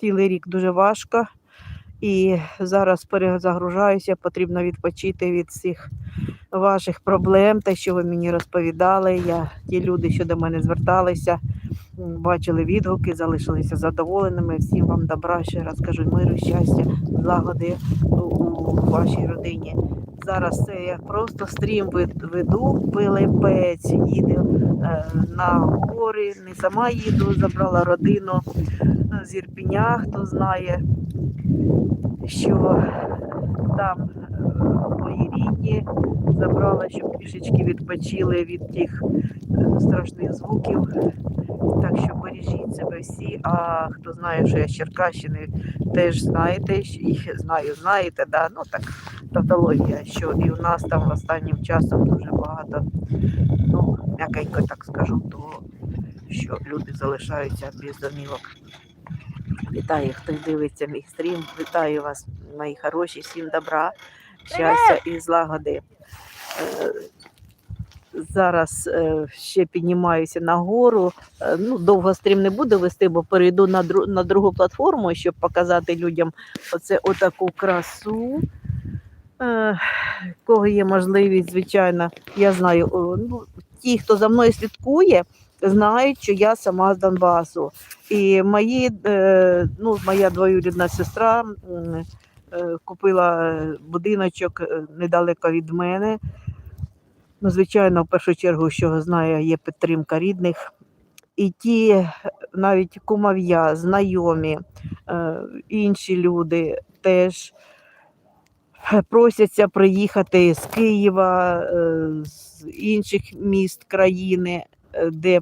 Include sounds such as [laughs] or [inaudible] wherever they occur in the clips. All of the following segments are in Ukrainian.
цілий рік дуже важко. І зараз перезагружаюся, потрібно відпочити від всіх ваших проблем, те, що ви мені розповідали. Я, ті люди, що до мене зверталися, бачили відгуки, залишилися задоволеними. Всім вам добра, ще раз кажу, миру, щастя, злагоди у, вашій родині. Зараз це я просто стрім вед- веду, пилипець, їду на гори, не сама їду, забрала родину е, з Ірпіня, хто знає, що там е, мої рідні забрала, щоб трішечки відпочили від тих е, страшних звуків. Так що бережіть себе всі. А хто знає, що я з Черкащини, теж знаєте, і знаю, знаєте, да? ну так, тавтологія, що і у нас там останнім часом дуже багато, м'якенько так скажу, того, що люди залишаються без домівок. Вітаю, хто дивиться мій стрім. Вітаю вас, мої хороші, всім добра, щастя і злагоди. Е, Зараз е, ще піднімаюся на гору. Е, Ну, довго стрім не буду вести, бо перейду на, дру, на другу платформу, щоб показати людям оце отаку красу. Кого є можливість, звичайно, я знаю, ну, ті, хто за мною слідкує, знають, що я сама з Донбасу. І мої, е, ну, моя двоюрідна сестра е, купила будиночок е, недалеко від мене. Ну, звичайно, в першу чергу, що знаю, є підтримка рідних. І ті, навіть кумов'я, знайомі, інші люди теж просяться приїхати з Києва, е, з інших міст країни, е, де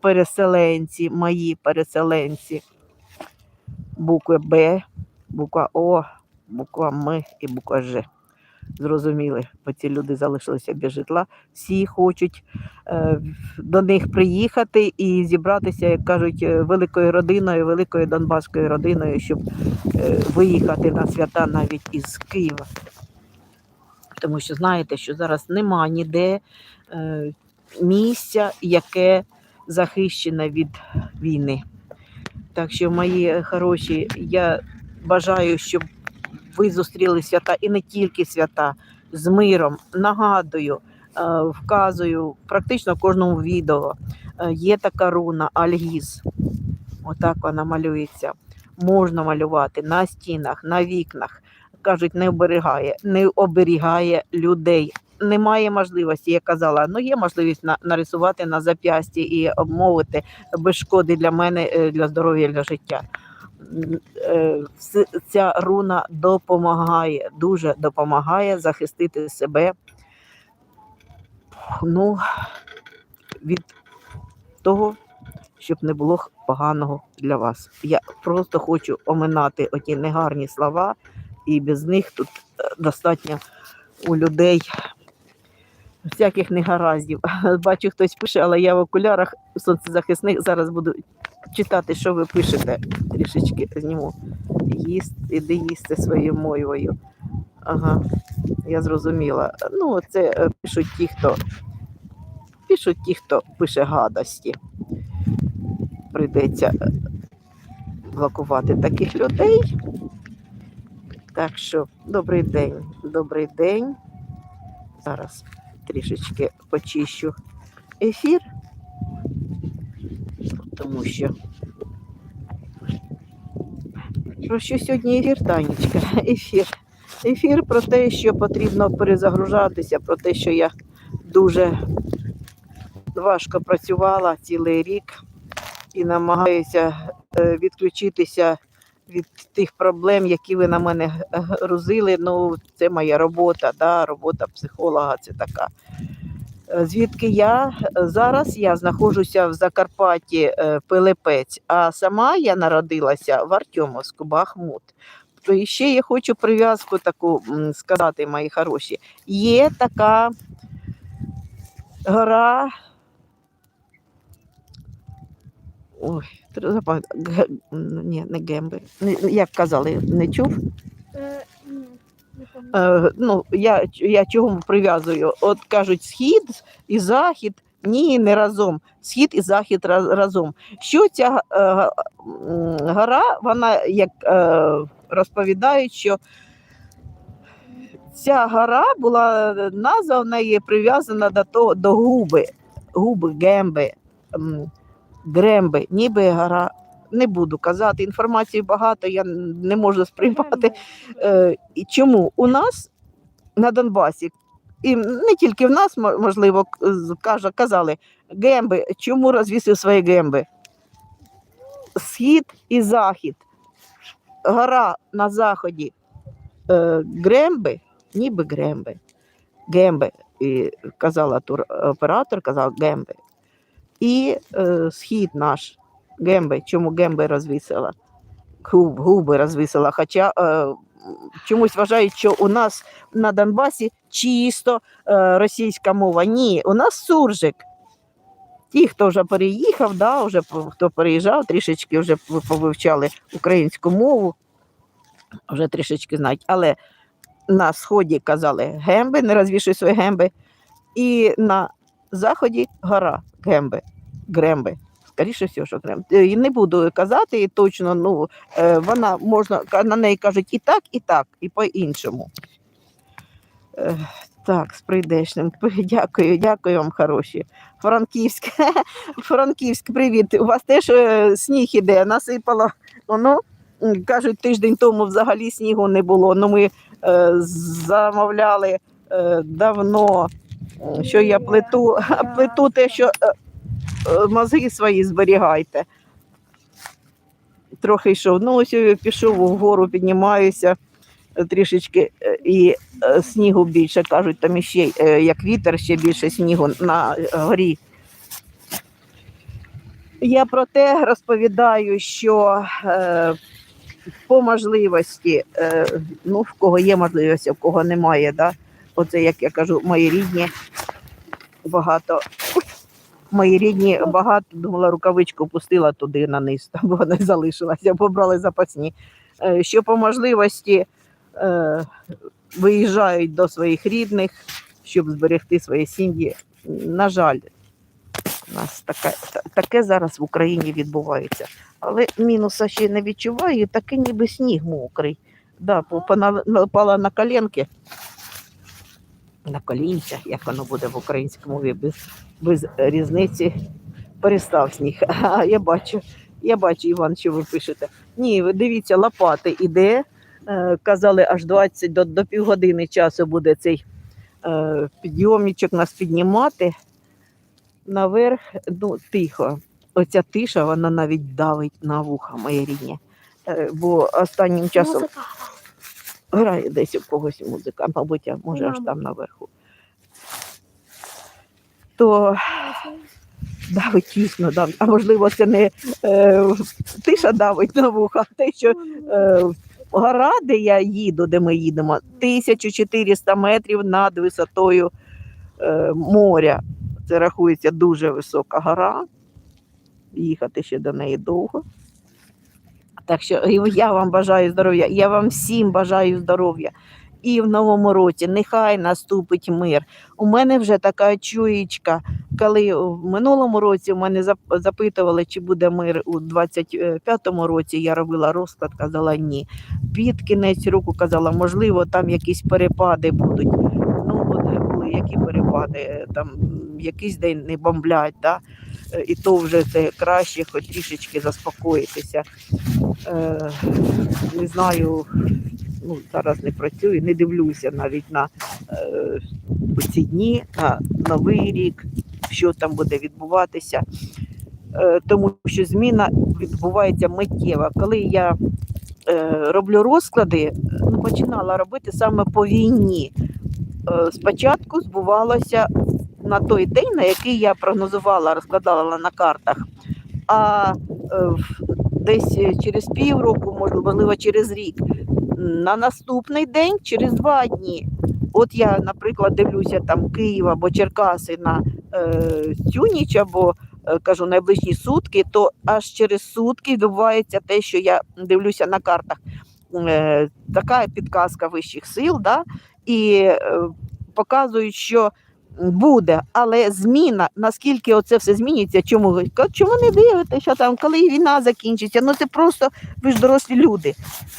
переселенці, мої переселенці. Букви Б, буква О, буква М і буква Ж. Зрозуміли, бо ці люди залишилися без житла. Всі хочуть е, до них приїхати і зібратися, як кажуть, е, великою родиною, великою донбаською родиною, щоб е, виїхати на свята навіть із Києва. Тому що знаєте, що зараз нема ніде е, місця, яке захищене від війни. Так що, мої хороші, я бажаю, щоб ви зустріли свята і не тільки свята з миром. Нагадую, е, вказую практично в кожному відео. е, Є така руна Альгіз. Отак вона малюється. Можна малювати на стінах, на вікнах. Кажуть, не оберігає, не оберігає людей. Немає можливості, я казала, ну є можливість на, нарисувати на зап'ясті і обмовити без шкоди для мене, е, для здоров'я, для життя. Е, Ця руна допомагає, дуже допомагає захистити себе ну, від того, щоб не було поганого для вас. Я просто хочу оминати оті негарні слова, і без них тут е, достатньо у людей всяких негараздів. [laughs] Бачу, хтось пише, але я в окулярах сонцезахисних зараз буду читати, що ви пишете. Трішечки зніму. Їсть, іди їсти своєю мовою. Ага, я зрозуміла. Ну, це е, пишуть ті, хто пишуть ті, хто пише гадості. Прийдеться е, блокувати таких людей. Так що, добрий день, добрий день. Зараз трішечки почищу ефір, тому що. Про що сьогодні ефір, Танечка? [laughs] Ефір. Ефір про те, що потрібно перезагружатися, про те, що я дуже важко працювала цілий рік і намагаюся е, відключитися від тих проблем, які ви на мене грузили. Ну, це моя робота, да, робота психолога, це така. Е, Звідки я Е, зараз я знаходжуся в Закарпатті е, Пилипець, а сама я народилася в Артемовську, Бахмут. То ще я хочу прив'язку таку сказати, мої хороші. Є така гора. Ой, треба Ні, не Гемби. Не- Як казали, не чув? Е, ну, я, я чого прив'язую? От кажуть, схід і захід Ні, не разом. Схід і захід разом. Що ця е, гора, вона як е, розповідають, що ця гора була назва в неї прив'язана до того до губи, губи, гемби, гремби, ніби гора. Не буду казати, інформації багато, я не можу сприймати. Е, і чому у нас на Донбасі, і не тільки в нас, можливо, казали, гемби, чому розвісив свої гемби? Схід і захід. Гора на заході е, Гремби, ніби Гремби. Гемби, і казала туроператор, казав Гемби. І е, схід наш Гемби. Чому Гемби розвісила? Губ, губи розвісила. Хоча е, чомусь вважають, що у нас на Донбасі чисто е, російська мова. Ні, у нас суржик. Ті, хто вже переїхав, да, вже хто переїжджав, трішечки вже повивчали українську мову, вже трішечки знають. Але на сході казали гемби, не розвішуй свої гемби. І на заході гора гемби, гремби. Скоріше всього, що грем. Е, не буду казати точно, ну е, вона можна на неї кажуть і так, і так, і по-іншому. Е, Так, з прийдешним. [laughs] Дякую, дякую вам, хороші. Франківськ, [laughs] Франківськ, привіт. У вас теж сніг іде, насипало. М, кажуть, тиждень тому взагалі снігу не було. Ну ми е, замовляли е, давно, що я плету, [laughs] плету те, що мозги свої зберігайте. Трохи йшов. Ну, ось я пішов вгору, піднімаюся е, трішечки е, і е, снігу більше кажуть, там іще е, як вітер, ще більше снігу на е, горі. Я про те розповідаю, що е, по можливості, е, ну, в кого є можливість, а в кого немає, да? оце, як я кажу, мої рідні багато. Мої рідні багато думала, рукавичку пустила туди на низ, [laughs] там вона залишилася, побрали запасні. Е, Що по можливості е, виїжджають до своїх рідних, щоб зберегти свої сім'ї. На жаль, у нас таке, таке зараз в Україні відбувається. Але мінуса ще не відчуваю, таке ніби сніг мокрий. Да, по- пона- напала на коленки, на колінця, як воно буде в українській мові, без, без різниці. Перестав сніг. [laughs] А я бачу, я бачу, Іван, що ви пишете. Ні, ви дивіться, лопати іде. Е, Казали, аж 20 до, до півгодини часу буде цей е, підйомничок нас піднімати наверх. Ну, тихо. Оця тиша, вона навіть давить на вуха мої рідні. Е, Бо останнім часом. Грає десь у когось музика, мабуть, а може аж там наверху. То давить тісно, давить. А можливо, це не е, тиша давить на вуха, а те, що е, гора, де я їду, де ми їдемо, 1400 метрів над висотою е, моря. Це рахується дуже висока гора. Їхати ще до неї довго. Так що я вам бажаю здоров'я, я вам всім бажаю здоров'я. І в новому році нехай наступить мир. У мене вже така чуєчка, коли в минулому році в мене запитували, чи буде мир у 25-му році, я робила розклад, казала ні. Під кінець року казала, можливо, там якісь перепади будуть. Ну, от були які перепади, там якийсь день не бомблять, да? Е, і то вже це краще, хоч трішечки заспокоїтися. Е, не знаю, ну, зараз не працюю, не дивлюся навіть на е, ці дні, на Новий рік, що там буде відбуватися. Тому що зміна відбувається миттєво. Коли я роблю розклади, починала робити саме по війні. Спочатку збувалося на той день, на який я прогнозувала, розкладала на картах. А е, десь через півроку, можливо, через рік, на наступний день, через два дні. От я, наприклад, дивлюся там Київ або Черкаси на е, цю ніч, або е, кажу найближчі сутки, то аж через сутки відбувається те, що я дивлюся на картах. Е, така підказка вищих сил, да? і е, показують, що буде, але зміна, наскільки оце все зміниться, чому ви чому не дивитеся там, коли війна закінчиться? Ну це просто ви ж дорослі люди.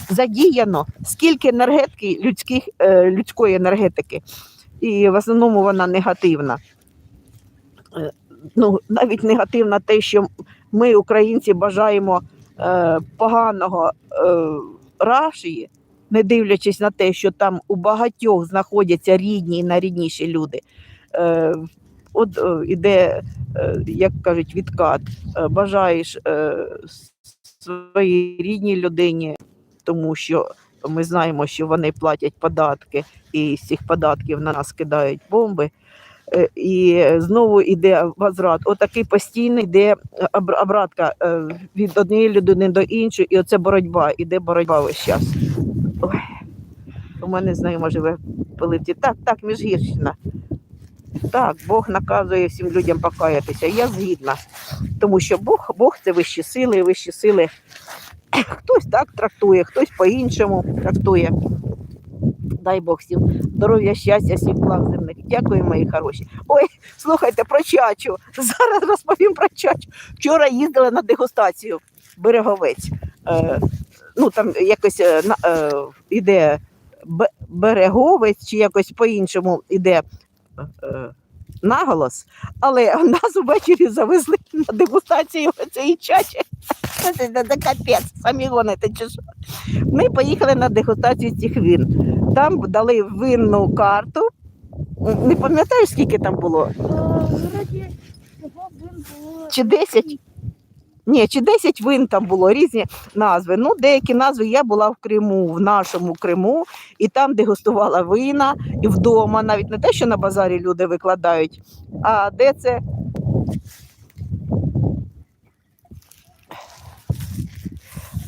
Задіяно скільки енергетики людських, е, людської енергетики, і в основному вона негативна. Е, Ну, навіть негативна те, що ми, українці, бажаємо е, поганого е, Рашії, не дивлячись на те, що там у багатьох знаходяться рідні і найрідніші люди. Е, от е, іде, е, як кажуть, відкат. Бажаєш своїй рідній людині, тому що ми знаємо, що вони платять податки, і з цих податків на нас кидають бомби. І знову йде возврат. Отакий постійний йде обратка від однієї людини до іншої, і оце боротьба, іде боротьба весь час. Ой, у мене знайома живе в Пилипці. Так, так, міжгірщина. Так, Бог наказує всім людям покаятися. Я згідна. Тому що Бог, Бог це вищі сили, вищі сили. Хтось так трактує, хтось по-іншому трактує. Дай Бог всім здоров'я, щастя, всіх благ земних. Дякую, мої хороші. Ой, слухайте про чачу. Зараз розповім про чачу. Вчора їздила на дегустацію береговець. Е, ну там якось е, е, іде береговець, чи якось по-іншому іде наголос, але нас увечері завезли на дегустацію цієї чачі. Це, капець, самі гоните чи що. Ми поїхали на дегустацію цих він. Там дали винну карту. Не пам'ятаєш, скільки там було? Е, Вроді було. Чи 10? Ні, чи 10 вин там було різні назви. Ну, деякі назви я була в Криму, в нашому Криму, і там дегустувала вина, і вдома, навіть не те, що на базарі люди викладають, а де це.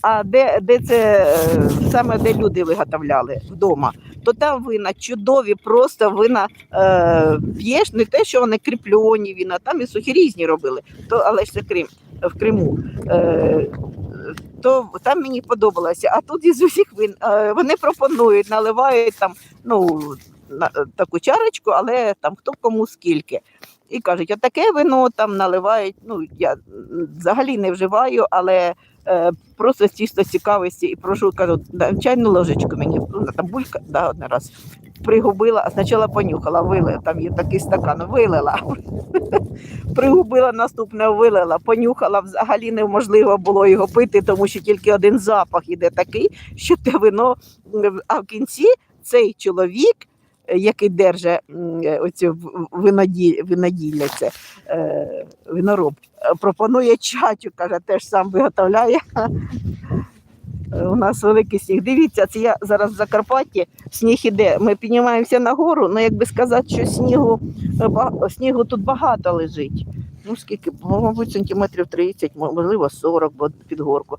А де, де це е, саме де люди виготовляли вдома, то там вина чудові, просто вина е, п'єш, не те, що вони кріпльоні вина, там і сухі різні робили, то, але ж це Крим в Криму. Е, то там мені подобалося. А тут із усіх вин е, вони пропонують, наливають там ну, на, таку чарочку, але там хто кому скільки. І кажуть, отаке вино там наливають. Ну, я взагалі не вживаю, але е, просто з чисто цікавості і прошу, кажу, «Да, чайну ложечку мені, ну, там булька, да, один раз. Пригубила, а спочатку понюхала, вилила, там є такий стакан, вилила. [laughs] Пригубила наступне, вилила, понюхала, взагалі неможливо було його пити, тому що тільки один запах іде такий, що те вино. А в кінці цей чоловік, е, який держить оцю виноділля, е, винороб, пропонує чачу, каже, теж сам виготовляє. У нас великий сніг. Дивіться, це я зараз в Закарпатті, сніг іде. Ми піднімаємося нагору, ну якби сказати, що снігу, е, снігу тут багато лежить. Ну скільки, мабуть, сантиметрів 30, можливо, 40, бо під горку.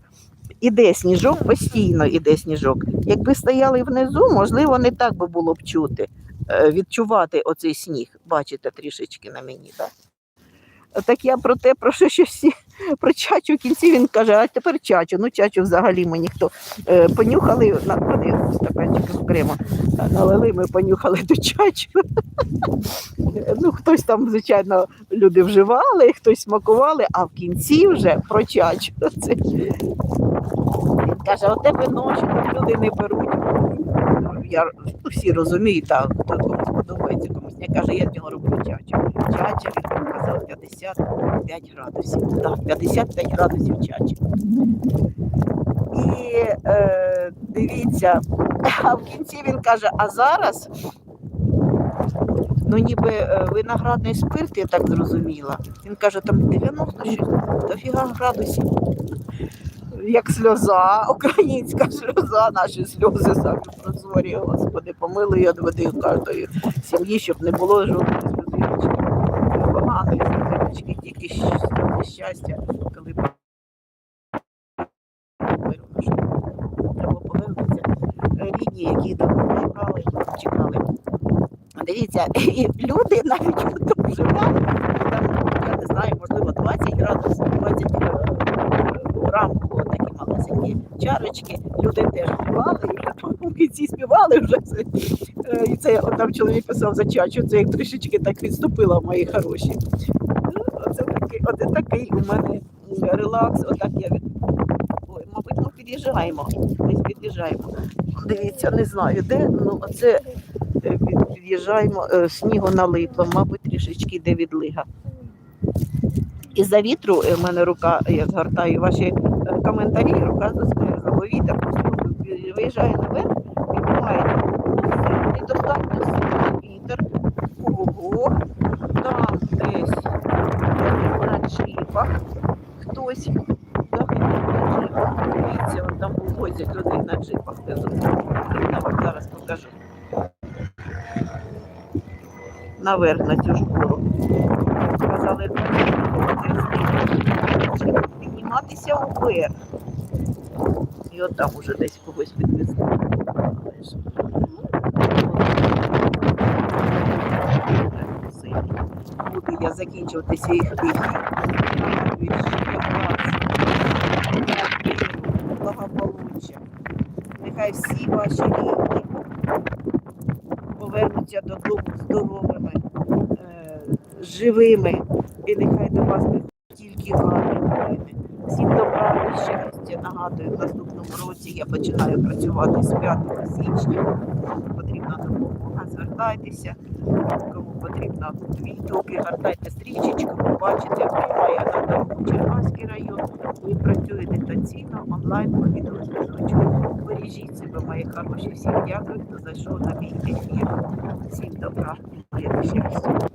Іде сніжок, постійно іде сніжок. Якби стояли внизу, можливо, не так би було б чути, е, відчувати оцей сніг. Бачите, трішечки на мені, так? Так я про те, про що, що всі про чачу в кінці він каже, а тепер чачу. Ну, чачу взагалі ми ніхто е, понюхали на вони стаканчики окремо е, налили, ми понюхали до чачу. ну, хтось там, звичайно, люди вживали, хтось смакували, а в кінці вже про чачу. Це... Він каже, вино, що там люди не беруть. Я, ну, всі розуміють, так, не каже, я з нього роблю чачу. Чача, він показав 55 градусів. Так, 55 градусів чача. І е, дивіться, [clears throat] а в кінці він каже, а зараз ну ніби е, виноградний спирт, я так зрозуміла. Він каже, там 90 щось, дофіга градусів. Як сльоза, українська сльоза, наші сльози самі прозорі, Господи, помилуй від води кожної сім'ї, щоб не було жодної сльозиночки, поганої сльозиночки, тільки щастя, коли. Треба повернутися. Рідні, які давно чекали. Дивіться, і люди навіть живуть, там, я не знаю, можливо, 20 градусів, 20 е, малесенькі чарочки, люди теж співали, і в співали вже це. Е, І це там чоловік писав за чачу, це як трішечки так відступила, мої хороші. Ну, Оце такий, от такий у мене релакс, отак я від. Ой, мабуть, ми під'їжджаємо. Десь під'їжджаємо. Дивіться, не знаю де, ну оце е, під'їжджаємо, е, снігу налипло, мабуть, трішечки йде відлига. Із-за вітру е, в мене рука, я згортаю ваші коментарі, рука засмерзла, бо вітер просто виїжджає наверх, піднімає недостатньо сильний вітер. Ого, там десь на джипах хтось. На джипах. Дивіться, там возять людей на джипах. Де? Я вам зараз покажу. Наверх на цю гору. Сказали, треба підніматися вверх. І от там уже десь когось підвезли. Буду я закінчувати свій ефір. Благополуччя. Нехай всі ваші рідні повернуться додому здоровими, е, живими. І нехай до вас приходять тільки гарні новини. Всім добра і щастя. Нагадую, в наступному році я починаю працювати з 5 січня. Кому потрібна допомога, звертайтеся. Кому потрібна відгуки, гортайте стрічечку, побачите, приймає на дорогу Черкаський район і працює дистанційно онлайн по відеозв'язочку. Бережіть себе, мої хороші. Всім дякую, хто зайшов на мій ефір. Всім добра і щастя.